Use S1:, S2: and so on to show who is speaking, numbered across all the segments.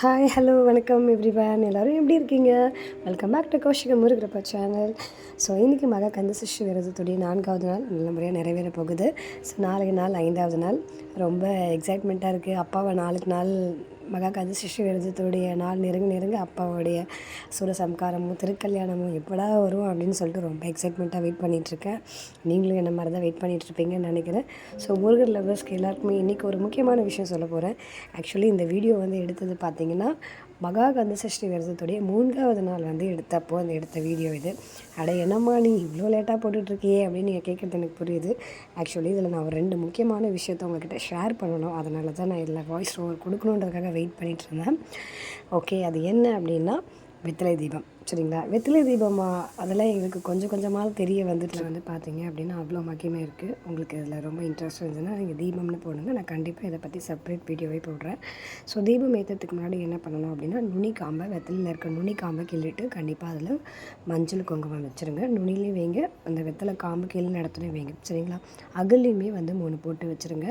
S1: Hi hello வணக்கம் everyone எல்லோரும் எப்படி இருக்கீங்க? வெல்கம் பேக் டு கௌஷிக முருகிறப்ப சேனல் ஸோ இன்றைக்கி மகா கந்த சிஷ்டி விரதத்துடைய நான்காவது நாள் நல்ல முறையாக நிறைவேற போகுது. ஸோ நாளைக்கு நாள் ஐந்தாவது நாள். ரொம்ப எக்ஸைட்மெண்ட்டாக இருக்குது அப்பாவை நாளுக்கு நாள் மகா கந்த சிஷ்டி விரதத்துடைய நாள் நெருங்க நெருங்க அப்பாவுடைய சூரசம்காரமும் திருக்கல்யாணமும் எப்படா வரும் அப்படின்னு சொல்லிட்டு ரொம்ப எக்ஸைட்மெண்ட்டாக வெயிட் பண்ணிகிட்ருக்கேன் நீங்களும் என்ன மாதிரி தான் வெயிட் பண்ணிகிட்ருப்பீங்கன்னு நினைக்கிறேன். ஸோ முருகர் லவர்ஸ்க்கு எல்லாருக்குமே இன்றைக்கி ஒரு முக்கியமான விஷயம் சொல்ல போகிறேன் ஆக்சுவலி இந்த வீடியோ வந்து எடுத்தது பார்த்திங்கன்னா மகா கந்த சஷ்டி விரதத்துடைய மூன்றாவது நாள் வந்து எடுத்தப்போ அந்த எடுத்த வீடியோ இது. அட என்னம்மா நீ இவ்வளோ லேட்டாக போட்டுட்ருக்கியே அப்படின்னு நீங்கள் கேட்குறது எனக்கு புரியுது. ஆக்சுவலி இதில் நான் ஒரு ரெண்டு முக்கியமான விஷயத்த உங்ககிட்ட ஷேர் பண்ணணும். அதனால தான் நான் இதில் வாய்ஸ் ஓவர் கொடுக்கணுன்றதுக்காக வெயிட் பண்ணிகிட்டு இருந்தேன். ஓகே அது என்ன அப்படின்னா வெத்தலை தீபம். சரிங்களா? வெத்தலை தீபமாக அதெல்லாம் எங்களுக்கு கொஞ்சம் கொஞ்சமாக தெரிய வந்துட்டு வந்து பார்த்தீங்க அப்படின்னா அவ்வளோ மகிமை இருக்குது உங்களுக்கு இதில் ரொம்ப இன்ட்ரெஸ்ட் இருந்துச்சுன்னா நீங்கள் தீபம்னு போடுங்க. நான் கண்டிப்பாக இதை பற்றி செப்பரேட் வீடியோவே போடுறேன். ஸோ தீபம் ஏற்றத்துக்கு முன்னாடி என்ன பண்ணணும் அப்படின்னா நுனி காம்பை வெத்தலையில் இருக்க நுனி காம்பை கிள்ளிட்டு கண்டிப்பாக அதில் மஞ்சள் குங்குமம் வச்சுருங்க. நுனிலையும் வைங்க. அந்த வெத்தலை காம்பு கீழே நடத்துலையும் வைங்க. சரிங்களா? அகல்லையுமே வந்து மூணு போட்டு வச்சுருங்க.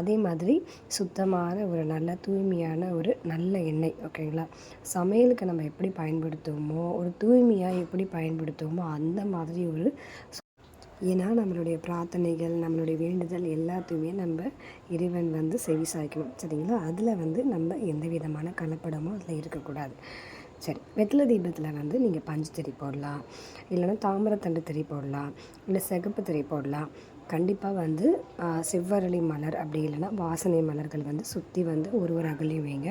S1: அதே மாதிரி சுத்தமான ஒரு நல்ல தூய்மையான ஒரு நல்ல எண்ணெய். ஓகேங்களா? சமையலுக்கு நம்ம எப்படி பயன்படுத்துவோமோ ஒரு தூய்மையாக எப்படி பயன்படுத்துவோமோ அந்த மாதிரி ஒரு ஏன்னா நம்மளுடைய பிரார்த்தனைகள் நம்மளுடைய வேண்டுதல் எல்லாத்தையுமே நம்ம இறைவன் வந்து செவி சாய்க்கணும் சரிங்களா? அதில் வந்து நம்ம எந்த விதமான கலப்படமும் அதில் இருக்கக்கூடாது. சரி வெத்தலை தீபத்தில் வந்து நீங்கள் பஞ்சு திரி போடலாம். இல்லைன்னா தாமிரத்தண்டு திரி போடலாம். இல்லை சிகப்பு திரி போடலாம். கண்டிப்பாக வந்து செவ்வரளி மலர் அப்படி இல்லைன்னா வாசனை மலர்கள் வந்து சுற்றி வந்து ஒரு ஒரு அகலையும் வைங்க.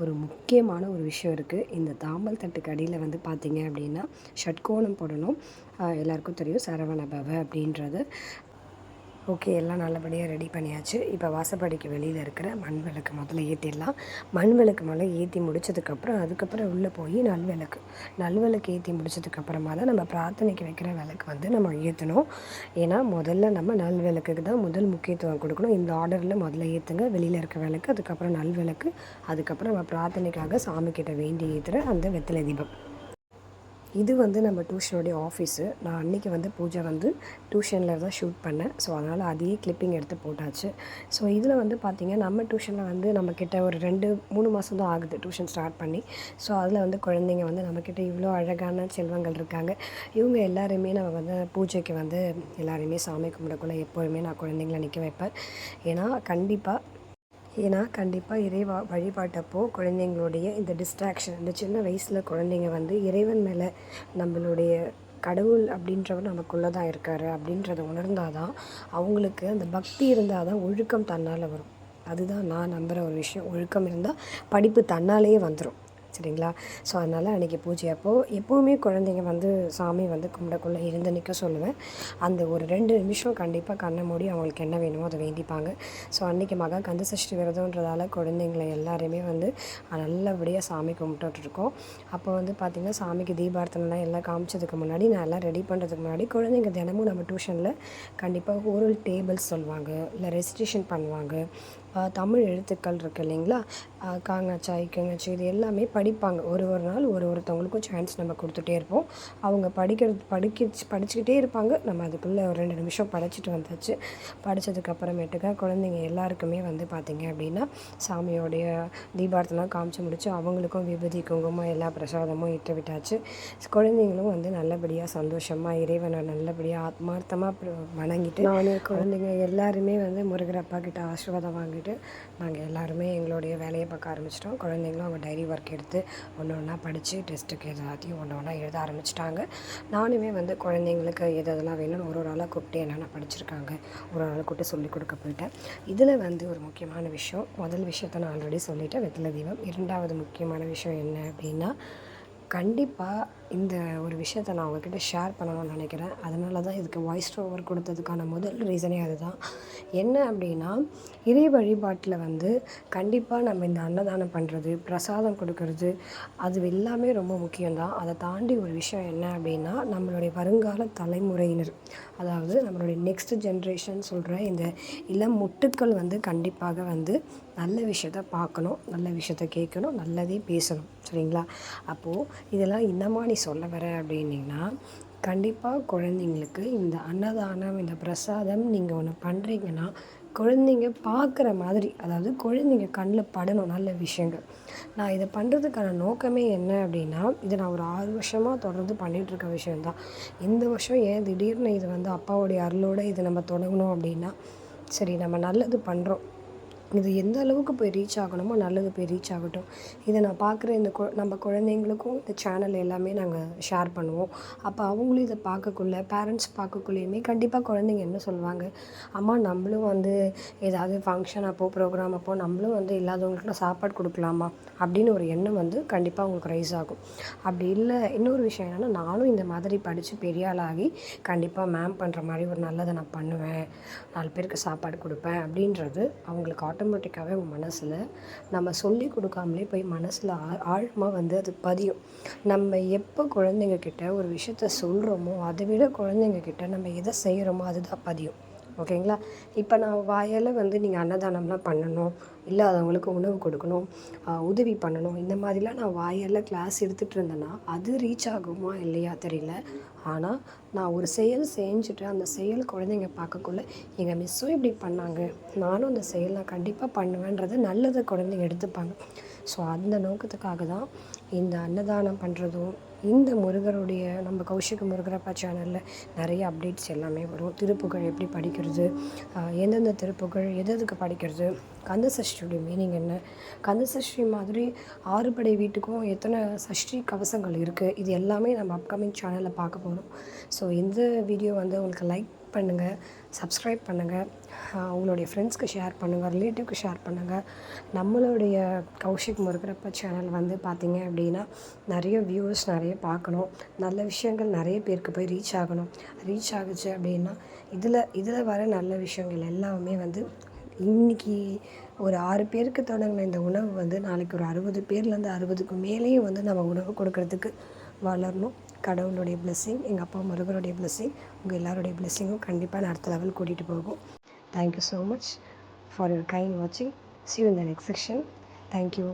S1: ஒரு முக்கியமான ஒரு விஷயம் இருக்குது இந்த தாம்பல் தட்டுக்கு அடியில் வந்து பார்த்தீங்க அப்படின்னா ஷட்கோணம் போடணும். எல்லாருக்கும் தெரியும் சரவண பவ அப்படின்றது. ஓகே எல்லாம் நல்லபடியாக ரெடி பண்ணியாச்சு. இப்போ வாசப்படிக்கு வெளியில் இருக்கிற மண் விளக்கு முதல்ல ஏற்றிடலாம் மண் விளக்கு முதல்ல ஏற்றி முடிச்சதுக்கப்புறம் அதுக்கப்புறம் உள்ளே போய் நல்விளக்கு நல்விளக்கு ஏற்றி முடிச்சதுக்கப்புறமா தான் நம்ம பிரார்த்தனைக்கு வைக்கிற விளக்கு வந்து நம்ம ஏற்றணும் ஏன்னா முதல்ல நம்ம நல் விளக்குக்கு தான் முதல் முக்கியத்துவம் கொடுக்கணும். இந்த ஆர்டரில் முதல்ல ஏற்றுங்க வெளியில் இருக்க விளக்கு அதுக்கப்புறம் நல் விளக்கு அதுக்கப்புறம் நம்ம பிரார்த்தனைக்காக சாமிக்கிட்ட வேண்டி ஏற்றுற அந்த வெத்தலை தீபம். இது வந்து நம்ம டியூஷனுடைய ஆஃபீஸு. நான் அன்றைக்கி வந்து பூஜை வந்து டியூஷனில் தான் ஷூட் பண்ணேன். ஸோ அதனால் அதையே கிளிப்பிங் எடுத்து போட்டாச்சு. ஸோ இதில் வந்து பார்த்திங்க நம்ம டியூஷனில் வந்து நம்மக்கிட்ட ஒரு ரெண்டு மூணு மாதம் தான் ஆகுது டியூஷன் ஸ்டார்ட் பண்ணி. ஸோ அதில் வந்து குழந்தைங்க வந்து நம்மக்கிட்ட இவ்வளோ அழகான செல்வங்கள் இருக்காங்க. இவங்க எல்லாருமே நம்ம வந்து பூஜைக்கு வந்து எல்லாருமே சாமி கும்பிடக்குள்ள எப்போதுமே நான் குழந்தைங்கள நிற்க வைப்பேன். ஏன்னா கண்டிப்பாக ஏன்னா கண்டிப்பாக இறைவா வழிபாட்டப்போ குழந்தைங்களுடைய இந்த டிஸ்ட்ராக்ஷன் இந்த சின்ன வயசில் குழந்தைங்க வந்து இறைவன் மேலே நம்மளுடைய கடவுள் அப்படின்றவர் நமக்குள்ளே தான் இருக்கார் அப்படின்றத உணர்ந்தால் தான் அவங்களுக்கு அந்த பக்தி இருந்தால் தான் ஒழுக்கம் தன்னால் வரும். அதுதான் நான் நம்புகிற ஒரு விஷயம். ஒழுக்கம் இருந்தால் படிப்பு தன்னாலேயே வந்துடும் சரிங்களா? ஸோ அதனால் அன்றைக்கி பூஜை. அப்போது எப்போவுமே குழந்தைங்க வந்து சாமி வந்து கும்பிடக்குள்ளே இருந்து நிற்க சொல்லுவேன். அந்த ஒரு ரெண்டு நிமிஷம் கண்டிப்பாக கண்ணை மூடி அவங்களுக்கு என்ன வேணுமோ அதை வேண்டிப்பாங்க. ஸோ அன்றைக்கி மகா கந்த சஷ்டி விரதம்ன்றதால குழந்தைங்களை எல்லாருமே வந்து நல்லபடியாக சாமி கும்பிட்டுட்ருக்கோம் அப்போ வந்து பார்த்திங்கன்னா சாமிக்கு தீபார்த்தனைலாம் எல்லாம் காமிச்சதுக்கு முன்னாடி நான் எல்லாம் ரெடி பண்ணுறதுக்கு முன்னாடி குழந்தைங்க தினமும் நம்ம டியூஷனில் கண்டிப்பாக ஓரல் டேபிள்ஸ் சொல்லுவாங்க. இல்லை ரெஜிஸ்ட்ரேஷன் பண்ணுவாங்க. தமிழ் எழுத்துக்கள் இருக்குது இல்லைங்களா? காங்காச்சா இக்கங்காச்சி இது எல்லாமே படிப்பாங்க. ஒரு ஒரு நாள் ஒரு ஒருத்தவங்களுக்கும் சான்ஸ் நம்ம கொடுத்துட்டே இருப்போம். அவங்க படிக்கிறது படிக்க படிச்சுக்கிட்டே இருப்பாங்க. நம்ம அதுக்குள்ளே ஒரு ரெண்டு நிமிஷம் படிச்சுட்டு வந்தாச்சு. படித்ததுக்கு அப்புறமேட்டுக்கா குழந்தைங்க எல்லாருக்குமே வந்து பார்த்திங்க அப்படின்னா சாமியோடைய தீபார்த்தனை காமிச்சு முடிச்சு அவங்களுக்கும் விபூதி குங்குமம் எல்லா பிரசாதமும் இட்டு விட்டாச்சு. குழந்தைங்களும் வந்து நல்லபடியாக சந்தோஷமாக இறைவனை நல்லபடியாக ஆத்மார்த்தமாக வணங்கிட்டு நானே குழந்தைங்க எல்லாருமே வந்து முருகர் அப்பா கிட்ட ஆசீர்வாதம் வாங்கிட்டு நாங்கள் எல்லாருமே எங்களுடைய வேலையை பார்க்க ஆரம்பிச்சிட்டோம். குழந்தைங்களும் அவங்க டைரி ஒர்க் எடுத்து ஒன்று ஒன்றா படித்து டெஸ்ட்டுக்கு எல்லாத்தையும் ஒன்று ஒன்றா எழுத ஆரம்பிச்சிட்டாங்க. நானுமே வந்து குழந்தைங்களுக்கு எது எதெல்லாம் வேணும்னு ஒரு ஒரு ஆளாக கூப்பிட்டு என்னென்ன படிச்சிருக்காங்க ஒரு ஒரு ஆளை கூப்பிட்டு சொல்லிக் கொடுக்க போயிட்டேன். இதில் வந்து ஒரு முக்கியமான விஷயம் முதல் விஷயத்த நான் ஆல்ரெடி சொல்லிட்டேன். வெத்தலை தீபம். இரண்டாவது முக்கியமான விஷயம் என்ன அப்படின்னா கண்டிப்பாக இந்த ஒரு விஷயத்த நான் உங்ககிட்ட ஷேர் பண்ணணும்னு நினைக்கிறேன். அதனால தான் இதுக்கு வாய்ஸ் ஓவர் கொடுத்ததுக்கான முதல் ரீசனே அதுதான். என்ன அப்படின்னா இறை வழிபாட்டில் வந்து கண்டிப்பாக நம்ம இந்த அன்னதானம் பண்ணுறது பிரசாதம் கொடுக்கறது அது எல்லாமே ரொம்ப முக்கியம்தான். அதை தாண்டி ஒரு விஷயம் என்ன அப்படின்னா நம்மளுடைய வருங்கால தலைமுறையினர் அதாவது நம்மளுடைய நெக்ஸ்ட் ஜென்ரேஷன் சொல்கிற இந்த இளம் முட்டுக்கள் வந்து கண்டிப்பாக வந்து நல்ல விஷயத்த பார்க்கணும் நல்ல விஷயத்த கேட்கணும் நல்லதே பேசணும். சரிங்களா? அப்போது இதெல்லாம் இன்னமா நீ சொல்ல வரேன் அப்படின்னீங்கன்னா கண்டிப்பாக குழந்தைங்களுக்கு இந்த அன்னதானம் இந்த பிரசாதம் நீங்கள் ஒன்று பண்ணுறீங்கன்னா குழந்தைங்க பார்க்குற மாதிரி அதாவது குழந்தைங்க கண்ணில் படணும் நல்ல விஷயங்கள். நான் இதை பண்ணுறதுக்கான நோக்கமே என்ன அப்படின்னா இதை நான் ஒரு ஆறு வருஷமாக தொடர்ந்து பண்ணிகிட்ருக்க விஷயந்தான் இந்த வருஷம் ஏன் திடீர்னு இது வந்து அப்பாவுடைய அருளோடு இது நம்ம தொடங்கணும் அப்படின்னா சரி நம்ம நல்லது பண்ணுறோம் இது எந்த அளவுக்கு போய் ரீச் ஆகணுமோ நல்லது போய் ரீச் ஆகட்டும். இதை நான் பார்க்குற இந்த கொ நம்ம குழந்தைங்களுக்கும் இந்த சேனல் எல்லாமே நாங்கள் ஷேர் பண்ணுவோம். அப்போ அவங்களும் இதை பார்க்கக்குள்ள பேரண்ட்ஸ் பார்க்கக்குள்ளேயுமே கண்டிப்பாக குழந்தைங்க என்ன சொல்லுவாங்க? அம்மா நம்மளும் வந்து ஏதாவது ஃபங்க்ஷன் அப்போது ப்ரோக்ராம் அப்போது நம்மளும் வந்து இல்லாதவங்களுக்குலாம் சாப்பாடு கொடுக்கலாமா? அப்படின்னு ஒரு எண்ணம் வந்து கண்டிப்பாக அவங்களுக்கு ரைஸ் ஆகும். அப்படி இல்லை இன்னொரு விஷயம் என்னென்னா நானும் இந்த மாதிரி படித்து பெரிய ஆளாகி கண்டிப்பாக மேம் பண்ணுற மாதிரி ஒரு நல்லதை நான் பண்ணுவேன். நாலு பேருக்கு சாப்பாடு கொடுப்பேன் அப்படின்றது அவங்களுக்கு ஆட்டோமேட்டிக்காகவே உங்கள் மனசில்? நம்ம சொல்லி கொடுக்காமலே போய் மனசில் ஆ ஆழமாக வந்து அது பதியும். நம்ம எப்போ குழந்தைங்க கிட்ட ஒரு விஷயத்த சொல்கிறோமோ அதை விட குழந்தைங்க கிட்ட நம்ம எதை செய்கிறோமோ அதுதான் பதியும். ஓகேங்களா? இப்போ நான் வாயால் வந்து நீங்கள் அன்னதானம்லாம் பண்ணணும் இல்லாதவங்களுக்கு உணவு கொடுக்கணும் உதவி பண்ணணும் இந்த மாதிரிலாம் நான் வாயால் கிளாஸ் எடுத்துகிட்டு இருந்தேன்னா அது ரீச் ஆகுமா இல்லையா தெரியல. ஆனால் நான் ஒரு செயல் செஞ்சுட்டு அந்த செயல் குழந்தைங்க பார்க்கக்குள்ள எங்கள் மிஸ்ஸும் இப்படி பண்ணாங்க. நானும் அந்த செயல் நான் கண்டிப்பாக பண்ணுவேன்றது நல்லதை குழந்தைங்க எடுத்துப்பாங்க. ஸோ அந்த நோக்கத்துக்காக தான் இந்த அன்னதானம் பண்ணுறதும் இந்த முருகருடைய நம்ம கௌஷிக முருகரப்பா சேனலில் நிறைய அப்டேட்ஸ் எல்லாமே வரும். திருப்புகழ் எப்படி படிக்கிறது எந்தெந்த திருப்புகழ் எது எதுக்கு படிக்கிறது கந்த சஷ்டியுடைய மீனிங் என்ன? கந்த சஷ்டி மாதிரி ஆறுபடை வீட்டுக்கும் எத்தனை சஷ்டி கவசங்கள் இருக்குது இது எல்லாமே நம்ம அப்கமிங் சேனலில் பார்க்க போகிறோம் ஸோ இந்த வீடியோ வந்து உங்களுக்கு லைக் பண்ணுங்கள் சப்ஸ்கிரைப் பண்ணுங்கள் உங்களுடைய ஃப்ரெண்ட்ஸ்க்கு ஷேர் பண்ணுங்கள் ரிலேட்டிவ்க்கு ஷேர் பண்ணுங்கள் நம்மளுடைய கௌஷிக் முருகரப்ப சேனல் வந்து பார்த்திங்க அப்படின்னா நிறைய வியூஸ் நிறைய பார்க்கணும் நல்ல விஷயங்கள் நிறைய பேருக்கு போய் ரீச் ஆகணும். ரீச் ஆகுச்சு அப்படின்னா இதில் இதில் வர நல்ல விஷயங்கள் எல்லாமே வந்து இன்றைக்கி ஒரு ஆறு பேருக்கு தொடங்கின இந்த உணவு வந்து நாளைக்கு ஒரு அறுபது பேர்லேருந்து அறுபதுக்கு மேலேயும் வந்து நம்ம உணவு கொடுக்கறதுக்கு வளரணும். கடவுளுடைய பிளெஸ்ஸிங் எங்கள் அப்பா முருகனுடைய பிளெஸ்ஸிங் உங்கள் எல்லாருடைய பிளெஸ்ஸிங்கும் கண்டிப்பாக நான் அடுத்த லெவல் கூட்டிகிட்டு போகும். Thank you so much for your kind வாட்சிங் சி யூ இந்த நெக்ஸ்ட் செக்ஷன் தேங்க்யூ